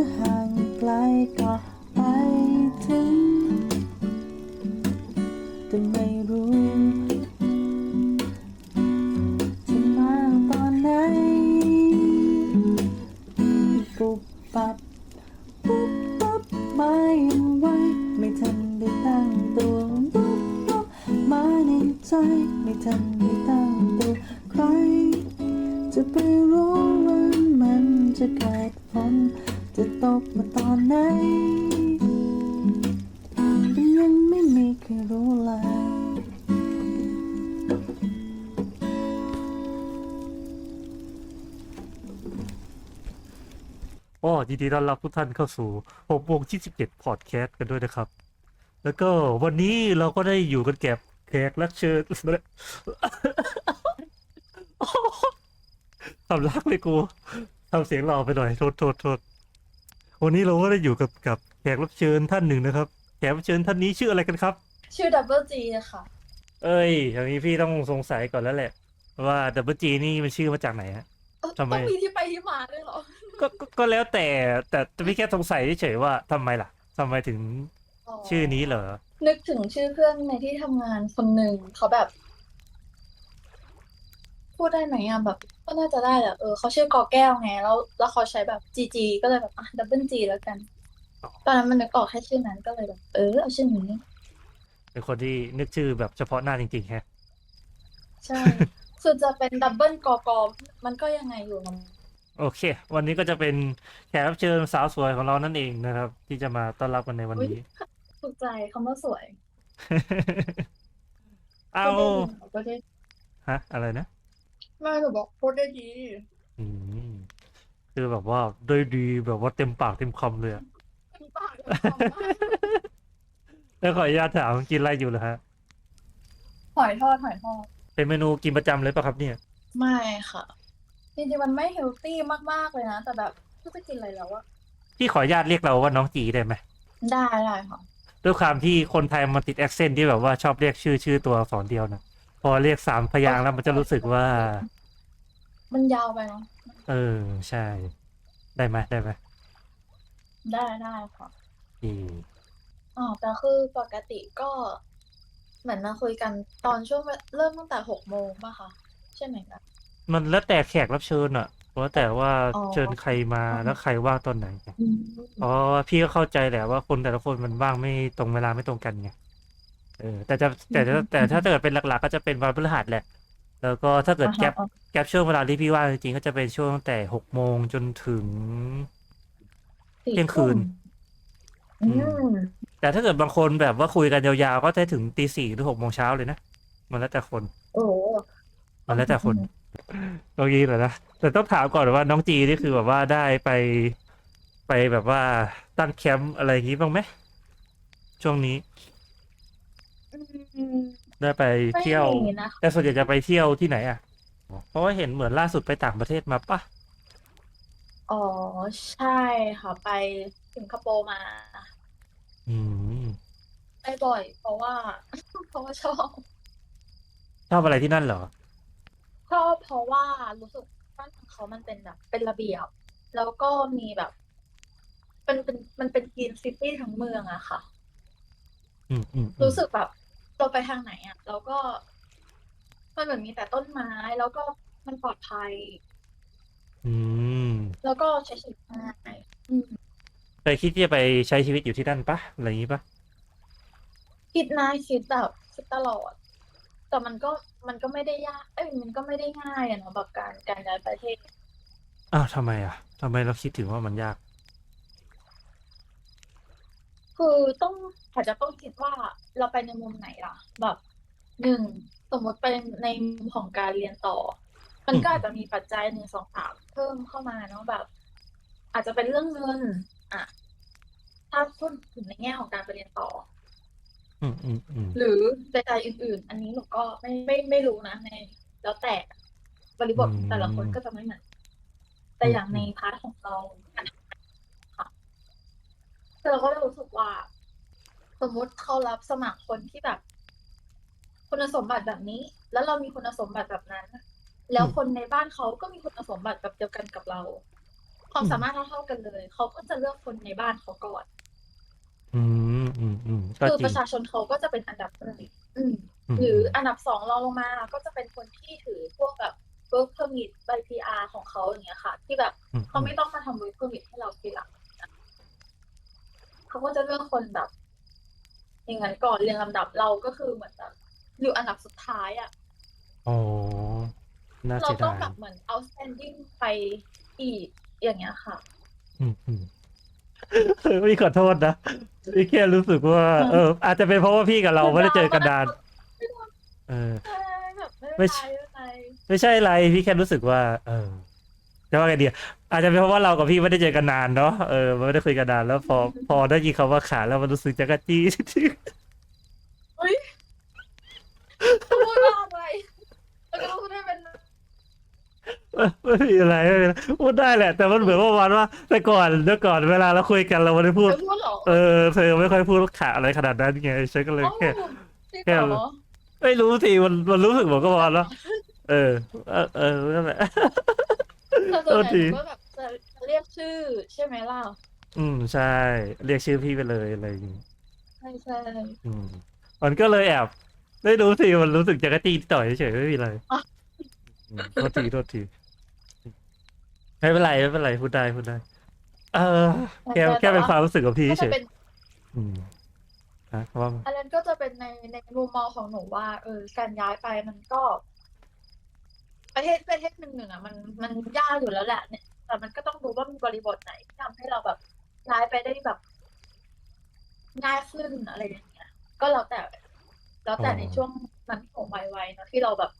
จะห่างไกลก็ไปถึง แต่ไม่รู้จะมาตอนไหนปุบปับปุ๊บปั๊บมายังไวไม่ทันได้ตั้งตัวปุ๊บปั๊บมาในใจ ไม่ทันได้ตั้งตัวใคร จะไปรู้ว่ามันจะเกิด ตกมาตอนไหนยังไม่มีใครรู้เลยก็ยินดีต้อนรับทุกท่านเข้าสู่6โมง27พอดแคสต์กันด้วยนะครับ แล้วก็วันนี้เราก็ได้อยู่กันแกับแขกรับเชิญสำลักเลยกูทำเสียงหล่อไปหน่อย โทษโทษโทษ วันนี้เราก็ได้อยู่กับกับแขกรับเชิญท่านหนึ่งนะครับ แขกรับเชิญท่านนี้ชื่ออะไรกันครับ ชื่อดับเบิลจีค่ะ เอ้ยอย่างนี้พี่ต้องสงสัยก่อนแล้วแหละ ว่าดับเบิลจีนี่มันชื่อมาจากไหนฮะ เอ้าทำไม ต้องมีที่ไปที่มาด้วยเหรอ ก็ก็ก็แล้วแต่แต่พี่แค่สงสัยเฉยๆว่าทำไมล่ะทำไมถึงชื่อนี้เหรอ นึกถึงชื่อเพื่อนในที่ทำงานคนหนึ่งเขาแบบ พูดได้ไหมอะแบบ ก็น่าจะได้แหละเออเขาชื่อกอแก้วไง แล้ว แล้วเขาใช้แบบจีจีก็เลยแบบอะดับเบิลจีแล้วกันอ๋อตอนนั้นมันนึกออกแค่ชื่อนั้นก็เลยแบบเออเอาชื่อนี้เป็นคนที่นึกชื่อแบบเฉพาะหน้าจริงๆแฮะ ใช่คือจะเป็นดับเบิลกอกอมันก็ยังไงอยู่นะโอเค วันนี้ก็จะเป็นแขกรับเชิญสาวสวยของเรานั่นเองนะครับ ที่จะมาต้อนรับกันในวันนี้ ถูกใจคำว่าสวยเอาพูดได้ดีฮะ อะไรนะ แม่หนูบอกพูดได้ดี อืมคือแบบว่าด้วยดีแบบว่าเต็มปากเต็มคำเลยอะ เป็นปากเป็นคำมากแล้วขออนุญาตถามกินอะไรอยู่เหรอฮะ หอยทอดหอยทอด เป็นเมนูกินประจำเลยปะครับเนี่ย ไม่ค่ะ จริงๆ มันไม่เฮลตี้มากๆ เลยนะ แต่แบบก็จะกินอะไรแล้วอะพี่ขออนุญาตเรียกเราว่าน้องจีได้ไหมได้ได้ค่ะ ด้วยความที่คนไทยมันติดแอคเซนต์ที่แบบว่าชอบเรียกชื่อชื่อตัวอักษรเดียวนะ พอเรียกสามพยางค์แล้วมันจะรู้สึกว่า มันยาวไปเนาะเออ ใช่ ได้ไหมได้ไหมได้ได้ค่ะดีอ๋อแต่คือปกติก็ เหมือนมาคุยกันตอนช่วงเริ่มตั้งแต่หกโมงป่ะคะใช่ไหมคะ มันแล้วแต่แขกรับเชิญอะแล้วแต่ว่าอ๋อ เชิญใครมาอ๋อแล้วใครว่างตอนไหนไงอืมเพราะว่าพี่ก็เข้าใจแหละว่าคนแต่ละคนมันว่างไม่ตรงเวลาไม่ตรงกันไง เออแต่จะแต่ถ้าแต่ถ้าเกิดเป็นหลักๆ ก็จะเป็นวันพฤหัสแหละ แล้วก็ถ้าเกิดแกลบอ่าฮะแกลบช่วงเวลาที่พี่ว่างจริงๆก็จะเป็นช่วงตั้งแต่หกโมงจนถึงสี่เที่ยงคืนทุ่มอือืมมแต่ถ้าเกิดบางคนแบบว่าคุยกันยาวๆ ก็ได้ถึงตีสี่หรือหกโมงเช้าเลยนะ มันแล้วแต่คน โอ้โหมันแล้วแต่คนตรงนี้เหรอนะแต่ต้องถามก่อนว่าน้องจีนี่คือแบบว่าได้ไป ไปแบบว่าตั้งแคมป์อะไรอย่างงี้บ้างไหมช่วงนี้ อืมได้ไปไม่เที่ยว มีนะคะแต่ส่วนใหญ่จะไปเที่ยวที่ไหนอะ เพราะว่าเห็นเหมือนล่าสุดไปต่างประเทศมาปะอ๋อใช่ค่ะ ไปสิงคโปร์มา อืมไปบ่อย เพราะว่า เพราะว่าชอบชอบอะไรที่นั่นเหรอ ชอบเพราะว่ารู้สึกบ้านของเขามันเป็นแบบ เป็นระเบียบ แล้วก็มีแบบ เป็นเป็นมันเป็นกรีนซิตี้ทั้งเมืองอะค่ะ อืมอืมอืมรู้สึกแบบ เราไปทางไหนอะแล้วก็มันเหมือนมีแต่ต้นไม้ แล้วก็มันปลอดภัย อืมแล้วก็ใช้ชีวิตง่ายอืมเคยคิดที่จะไปใช้ชีวิตอยู่ที่นั่นปะอะไรอย่างงี้ปะคิดนะคิดแบบคิดตลอด แต่มันก็มันก็ไม่ได้ยากเอ้ยมันก็ไม่ได้ง่ายอะเนาะแบบการการย้ายประเทศ อ้าวทำไมอะทำไมเราคิดถึงว่ามันยาก คือต้องอาจจะต้องคิดว่าเราไปในมุมไหนล่ะ แบบหนึ่งสมมติเป็นในมุมของการเรียนต่อ มันก็อืมอาจจะมีปัจจัยหนึ่งสองสามเพิ่มเข้ามาเนาะแบบ อาจจะเป็นเรื่องเงินอะถ้าพูดถึงในแง่ของการไปเรียนต่ออืมอืมอืมหรือปัจจัยอื่น ๆ อันนี้หนูก็ไม่ไม่ไม่รู้นะใน แล้วแต่บริบทของแต่ละคนก็จะไม่เหมือนแต่อย่างในพาร์ทของเราค่ะคือ เราก็รู้สึกว่า สมมุติเขารับสมัครคนที่แบบ คุณสมบัติแบบนี้ แล้วเรามีคุณสมบัติแบบนั้น แล้วคนในบ้านเขาก็มีคุณสมบัติแบบเดียวกันกับเรา ความสามารถเท่าๆกันเลย เขาก็จะเลือกคนในบ้านเขาก่อน อืมอืมอืมก็คือจริปง ระชาชนเขาก็จะเป็นอันดับหนึ่งอืมมหรืออันดับสองรองลงมาก็จะเป็นคนที่ถือพวกแบบ work permit ใบ PR ของเขาอย่างเงี้ยค่ะ ที่แบบอืมเขาไม่ต้องมาทำ work permit ให้เราทีหลังนะ เขาก็จะเลือกคนแบบ อย่างนั้นก่อนเรียงลำดับเราก็คือเหมือนแบบอยู่อันดับสุดท้ายอะโอ้น่าเราเสียต้อดางยแบบเหมือน outstanding ไปอีกอย่างเงี้ยค่ะ อืมอืมพี่ขอโทษนะพี่แค่รู้สึกว่า เออ อาจจะเป็นเพราะว่าพี่กับเราไม่ได้เจอกันนานเออ ใช่แบบไม่ไม่เป็นใช่ไรไม่เป็นไร ไม่ใช่อะไร พี่แค่รู้สึกว่า เออจะว่าไงดี อะอาจจะเป็นเพราะว่าเรากับพี่ไม่ได้เจอกันนานเนาะเออไม่ได้คุยกันนานแล้วพอพอได้ยินคำว่าขาแล้วมันรู้สึกจักรจี้ เฮ้ยพูดว่าอะไรแล้วก็พูดได้เป็นไม่มีอะไรไม่มีอะไรพูดได้แหละ แต่มันเหมือนว่าวันว่า แต่ก่อนเมื่อก่อนเวลาเราคุยกันเราไม่ได้พูดจะพูดเหรอเออเธอไม่ค่อยพูดขาอะไรขนาดนั้นไงฉันก็เลยเอ้าแค่ จริงแค่เหรอไม่รู้สิมันมันรู้สึกเหมือนกับวันว่าเออเออเออนั่นแหละ แต่ส่วนใหญ่โทษทีหนูก็แบบจะเรียกชื่อใช่ไหมล่ะอืมใช่ เรียกชื่อพี่ไปเลยอะไรอย่างงี้ใช่ใช่อืมมันก็เลยแอบไม่รู้สิมันรู้สึกจะกระจี้ต่อยเฉยๆไม่มีอะไรอืมโทษทีโทษทีไม่เป็นไรไม่เป็นไรพูดได้พูดได้ เออแค่แค่เป็นความรู้สึกของพี่ก็เฉจะยเป็นอืมฮะว่าอันนั้นก็จะเป็นในในมุมมองของหนูว่าเออการย้ายไปมันก็ ประเทศประเทศหนึ่งหนึ่งอะมันมันยากอยู่แล้วแหละเนี่ยแต่มันก็ต้องดูว่ามีบริบทไหนที่ทำให้เราแบบย้ายไปได้แบบง่ายขึ้นอะไรอย่างเงี้ย ก็แล้วแต่แล้วแต่ในช่วงนั้นของวัยวัยเนอะที่เราแบบ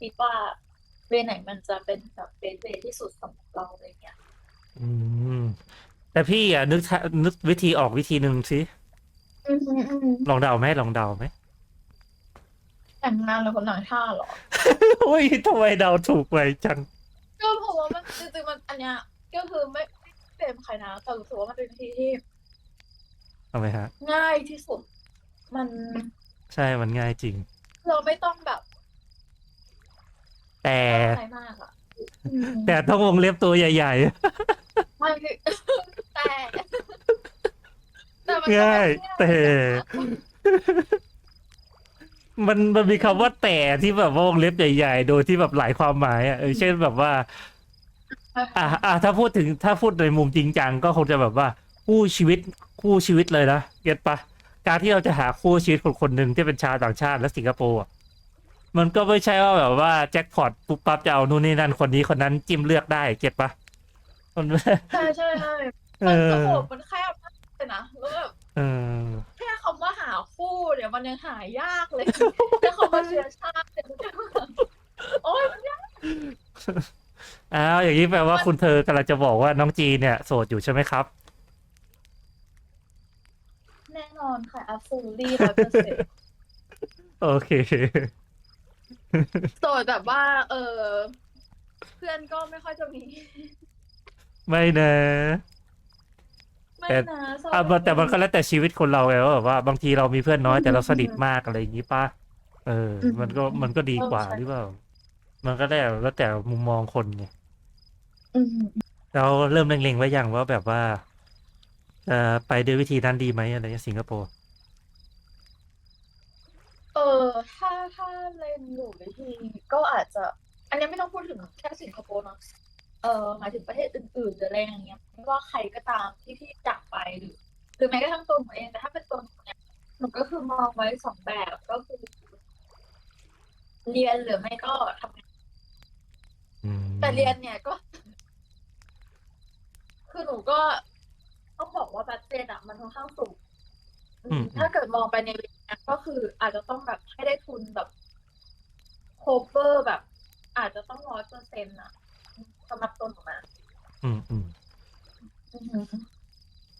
คิดว่าเวไหนมันจะเป็นแบบเบสเวที่สุดสำหรับเราอะไรเงี้ย อืม แต่พี่อะนึกทะนึกวิธีออกวิธีหนึ่งสิอืมอืมอืมลองเดาไหมลองเดาไหม แต่งงานกับคนต่างชาติเหรออุ้ยทำไมเดาถูกไวจังก็เพราะว่ามันจริงๆมันอันเนี้ยก็คือไม่ไม่เป็นใครนะแต่รู้สึกว่ามันเป็นวิธีที่ทำไมฮะ ง่ายที่สุด มันใช่มันง่ายจริง เราไม่ต้องแบบแต่อะไรมากอะอืมแต่ต้องวงเล็บตัวใหญ่ ไม่คือ แต่แต่มันๆก็ง่ายไม่แต่ มันมันมีคำว่าแต่ที่แบบว่าวงเล็บใหญ่ ๆ โดยที่แบบหลายความหมายอะเออเช่นแบบว่า อะอะถ้าพูดถึงถ้าพูดในมุมจริงจังก็คงจะแบบว่าคู่ชีวิตคู่ชีวิตเลยนะเก็ตปะการที่เราจะหาคู่ชีวิตคนคนหนึ่งที่เป็นชาวต่างชาติและสิงคโปร์อะมันก็ไม่ใช่ว่าแบบว่าแจ็คพอตปุ๊บปั๊บจะเอานู่นนี่นั่นคนนี้คนนั้นจิ้มเลือกได้เก็ตปะมัน ใช่ใช่ใช่เอมันอ โอ้โหมันแคบมากเลยนะแล้วแบบ เออแค่คำว่าหาคู่เนี่ยมันยังหายากเลยแค่คำว่าเชื้อชาติเนี่ยมันก็โอ้ยมันยากอ้าวอย่างนี้แปลว่าคุณเธอกำลังจะบอกว่าน้องจีเนี่ยโสดอยู่ใช่ไหมครับ แน่นอนค่ะ absolutely ร้อยเปอร์เซ็นต์โอเค โสดแบบว่า เออ เพื่อนก็ไม่ค่อยจะมี ไม่นะ ไม่แต่ นะโสดอะมันแต่มันก็แล้วแต่ชีวิตคนเราไงว่าแบบว่าบางทีเรามีเพื่อนน้อยแต่เราสนิทมากอะไรอย่างนี้ป่ะเออ มันก็มันก็ดีกว่าหรือเปล่า มันก็ได้แล้วแต่มุมมองคนไงอืมเราเริ่มเล็งๆไว้อย่างว่าแบบว่าจะไปด้วยวิธีนั้นดีไหมอะไรเงี้ยสิงคโปร์เออ ถ้าถ้าเล่นอยู่วิธีก็อาจจะ อันนี้ไม่ต้องพูดถึงแค่สิงคโปร์เนอะ เออหมายถึงประเทศอื่นๆหรืออะไรอย่างเงี้ยไม่ว่าใครก็ตามที่พี่อยากไปหรือหรือแม้กระทั่งตัวหนูเองแต่ถ้าเป็นตัวหนูเนี่ยหนูก็คือมองไว้สองแบบก็คือ เรียนหรือไม่ก็ทำงานอืมแต่เรียนเนี่ยก็ คือหนูก็ต้องบอกว่าบัตเจตอะมันค่อนข้างสูงอืม ถ้าเกิดมองไปในเวลาก็คือ อาจจะต้องแบบให้ได้ทุนแบบโคเวอร์แบบ อาจจะต้องร้อยเปอร์เซ็นต์อะ สำหรับตัวหนูนะอืมอืมอือหือ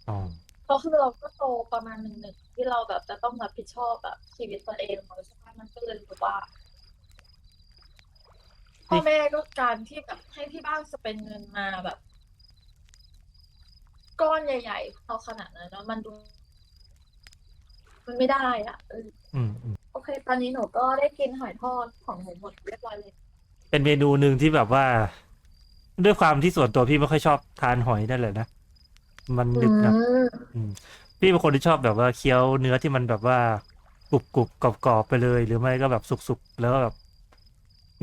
อ๋อเพราะคือเราก็โตประมาณหนึ่งหนึ่งที่เราแบบจะต้องรับผิดชอบแบบชีวิตตัวเองเลยใช่ไหมมันก็เลยรู้สึกว่าพ่อแม่ก็การที่แบบให้ที่บ้านสเปนเงินมาแบบ ก้อนใหญ่ๆเอาขนาดนั้นแล้วมันดู มันไม่ได้อะเอออืมอืมโอเค ตอนนี้หนูก็ได้กินหอยทอดของหนูหมดเรียบร้อยเลย เป็นเมนูหนึ่งที่แบบว่า ด้วยความที่ส่วนตัวพี่ไม่ค่อยชอบทานหอยนั่นแหละนะ มันดึกนะอืมอืมพี่เป็นคนที่ชอบแบบว่าเคี้ยวเนื้อที่มันแบบว่ากรุบกรุบกรอบกรอบๆไปเลย หรือไม่ก็แบบสุกๆแล้วก็แบบ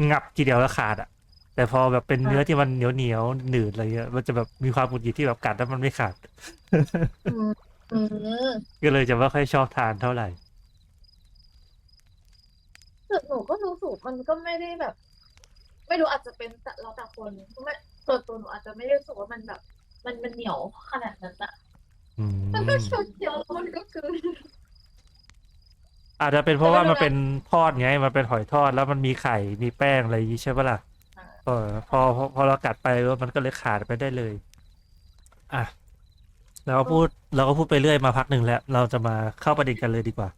งับทีเดียวแล้วขาดอะ แต่พอแบบเป็นเนื้อที่มันเหนียวเหนียวๆหนืดอะไรเงี้ยมันจะแบบมีความหงุดหงิดที่แบบกัดแล้วมันไม่ขาดอืมอืมก็เลยจะไม่ค่อยชอบทานเท่าไหร่แต่หนูก็รู้สึกมันก็ไม่ได้แบบ ไม่รู้อาจจะเป็นแต่เราแต่คนไม่ตัวตัวหนูอาจจะไม่ได้รู้สึกว่ามันแบบ มันมันเหนียวขนาดนั้นอะอืมมันก็เคี้ยวเคี้ยวแล้วมันก็คือ อาจจะเป็นเพราะว่าแต่ไม่มันเป็นไรเป็นทอดไง มันเป็นหอยทอดแล้วมันมีไข่ มีแป้งอะไรอย่างงี้ใช่ปะล่ะอ่า เออพอพอพอเรากัดไปแล้วมันก็เลยขาดไปได้เลย อะเราก็พูดเราก็พูดไปเรื่อยมาพักหนึ่งแล้ว เราจะมาเข้าประเด็นกันเลยดีกว่า